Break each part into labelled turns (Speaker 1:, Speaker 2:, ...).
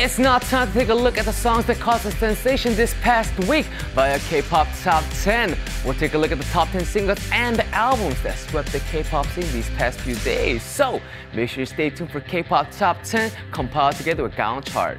Speaker 1: It's now time to take a look at the songs that caused a sensation this past week via K-pop Top 10. We'll take a look at the top 10 singles and the albums that swept the K-pop scene these past few days. So make sure you stay tuned for K-pop Top 10 compiled together with Gaon Chart.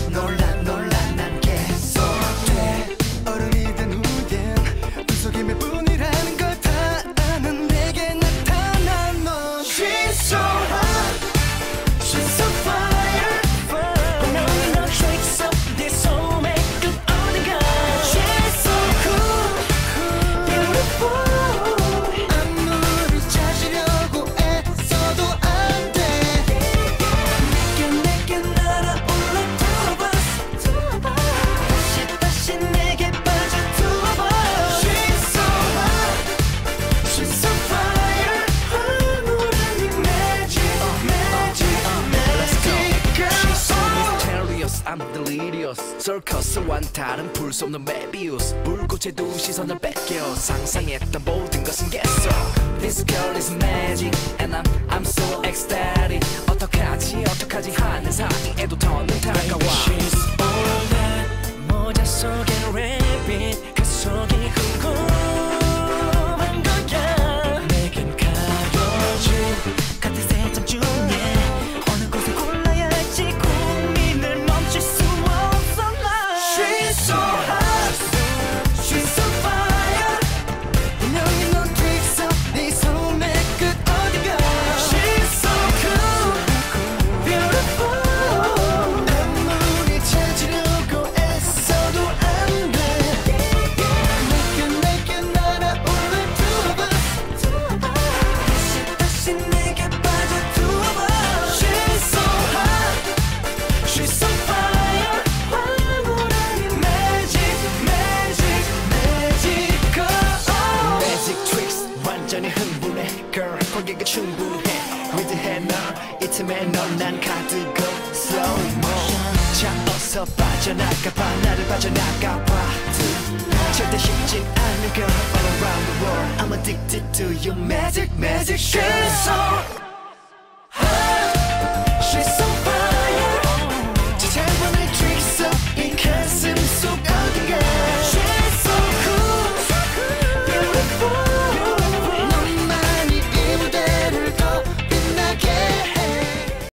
Speaker 2: 서커스와는 다른 풀 수 없는 메비우스 불꽃의 두 시선을 뺏겨 상상했던 모든 것은 개소 This girl is magic and I'm, I'm so ecstatic. 어떡하지 어떡하지 하는 사이에도 더는 다가와 Girl 관계가 충분해 위드해 널 이 틈에 넌난 가득고 Slow motion 자 어서 빠져나가봐 나를 빠져나가봐 절대 쉽진 않은 girl all around the world I'm addicted to your magic magic
Speaker 3: She's
Speaker 2: girl
Speaker 3: so